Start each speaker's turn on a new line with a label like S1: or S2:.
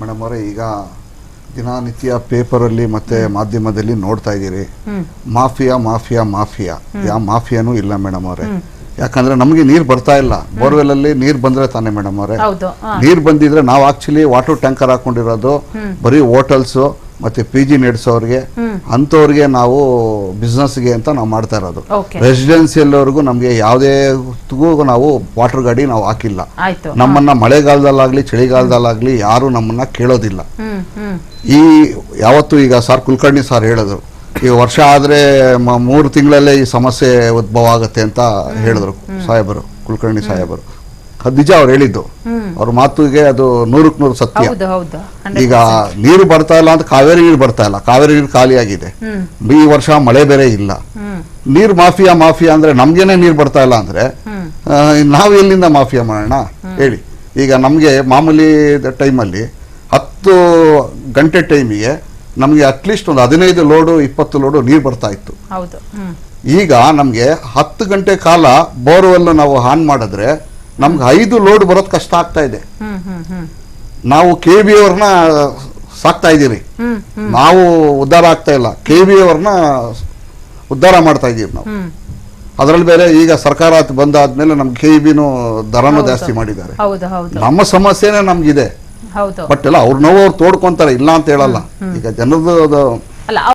S1: Madam ಅವರೇ ಈಗ ದಿನನಿತ್ಯ ಪೇಪರಲ್ಲಿ ಮತ್ತೆ ಮಾಧ್ಯಮದಲ್ಲಿ ನೋಡ್ತಾ ಇದ್ದೀರಿ. Mafia mafia mafia. ಯಾವ ಮಾಫಿಯಾನೂ ಇಲ್ಲ ಮೇಡಮ್ ಅವರೇ. ಯಾಕಂದ್ರೆ ನಮಗೆ ನೀರು ಬರ್ತಾ ಇಲ್ಲ. ಬೋರ್ವೆಲ್ ಅಲ್ಲಿ ನೀರು ಬಂದ್ರೆ ತಾನೇ ಮೇಡಮ್ ಅವರೇ.
S2: ನೀರ್
S1: ನೀರು ಬಂದಿದ್ರೆ ನಾವು ಆಕ್ಚುಲಿ ವಾಟರ್ ಟ್ಯಾಂಕರ್ ಹಾಕೊಂಡಿರೋದು ಬರೀ ಹೋಟೆಲ್ಸ್ ಮತ್ತೆ ಪಿ ಜಿ ನಡೆಸೋರಿಗೆ ಅಂಥವ್ರಿಗೆ ನಾವು ಬಿಸ್ನೆಸ್ಗೆ ಅಂತ ನಾವು ಮಾಡ್ತಾ ಇರೋದು.
S2: Okay.
S1: ರೆಸಿಡೆನ್ಸಿಯಲ್ ಅವ್ರಿಗೂ ನಮಗೆ ಯಾವುದೇ ನಾವು ವಾಟರ್ ಗಾಡಿ ನಾವು ಹಾಕಿಲ್ಲ. ನಮ್ಮನ್ನ ಮಳೆಗಾಲದಲ್ಲಾಗ್ಲಿ ಚಳಿಗಾಲದಲ್ಲಾಗ್ಲಿ ಯಾರು ನಮ್ಮನ್ನ ಕೇಳೋದಿಲ್ಲ. ಈ ಯಾವತ್ತು ಈಗ ಸರ್ ಕುಲಕರ್ಣಿ ಸರ್ ಹೇಳಿದ್ರು ಈ ವರ್ಷ ಆದ್ರೆ ಮೂರು ತಿಂಗಳಲ್ಲೇ ಈ ಸಮಸ್ಯೆ ಉದ್ಭವ ಆಗುತ್ತೆ ಅಂತ ಹೇಳಿದ್ರು ಸಾಹೇಬರು ಕುಲಕರ್ಣಿ ಸಾಹೇಬರು. ಅದ್ ನಿಜ ಅವ್ರು ಹೇಳಿದ್ದು. ಅವ್ರ ಮಾತುಗೆ ಅದು ನೂರಕ್ಕೆ ನೂರು ಸತ್ಯ ಈಗ ನೀರು ಬರ್ತಾ ಇಲ್ಲ ಅಂತ ಕಾವೇರಿ ನೀರು ಬರ್ತಾ ಇಲ್ಲ. ಕಾವೇರಿ ನೀರು ಖಾಲಿಯಾಗಿದೆ. ಈ ವರ್ಷ ಮಳೆ ಬೇರೆ ಇಲ್ಲ. ನೀರು ಮಾಫಿಯಾ ಮಾಫಿಯಾ ಅಂದ್ರೆ ನಮ್ಗೇನೆ ನೀರು ಬರ್ತಾ ಇಲ್ಲ ಅಂದ್ರೆ ನಾವು ಎಲ್ಲಿಂದ ಮಾಫಿಯಾ ಮಾಡೋಣ? ಹೇಳಿ. ಈಗ ನಮಗೆ ಮಾಮೂಲಿ ಟೈಮಲ್ಲಿ ಹತ್ತು ಗಂಟೆ ಟೈಮಿಗೆ ನಮಗೆ ಅಟ್ಲೀಸ್ಟ್ ಒಂದು ಹದಿನೈದು ಲೋಡು ಇಪ್ಪತ್ತು ಲೋಡು ನೀರು ಬರ್ತಾ ಇತ್ತು. ಈಗ ನಮಗೆ ಹತ್ತು ಗಂಟೆ ಕಾಲ ಬೋರ್ವೆಲ್ ನಾವು ಆನ್ ಮಾಡಿದ್ರೆ ನಮ್ಗೆ ಐದು ಲೋಡ್ ಬರೋದು ಕಷ್ಟ ಆಗ್ತಾ ಇದೆ. ನಾವು ಕೆ ಬಿ ಅವ್ರನ್ನ ಸಾಕ್ತಾ ಇದ್ದೀರಿ. ನಾವು ಉದ್ಧಾರ ಆಗ್ತಾ ಇಲ್ಲ. ಕೆ ಬಿ ಅವ್ರನ್ನ ಉದ್ಧಾರ ಮಾಡ್ತಾ ಇದ್ದೀವಿ ನಾವು. ಅದರಲ್ಲಿ ಬೇರೆ ಈಗ ಸರ್ಕಾರ ಬಂದಾದ್ಮೇಲೆ ನಮ್ಗೆ ಕೆ ಬಿನೂ ದರನೂ ಜಾಸ್ತಿ ಮಾಡಿದ್ದಾರೆ. ನಮ್ಮ ಸಮಸ್ಯೆನೇ ನಮ್ಗಿದೆ. ಬಟ್ ಎಲ್ಲ ಅವ್ರ ನೋವು ಅವ್ರು ತೋಡ್ಕೊಂತಾರೆ ಇಲ್ಲ ಅಂತ ಹೇಳಲ್ಲ. ಈಗ ಜನರದ್ದು
S2: ಅಲ್ಲ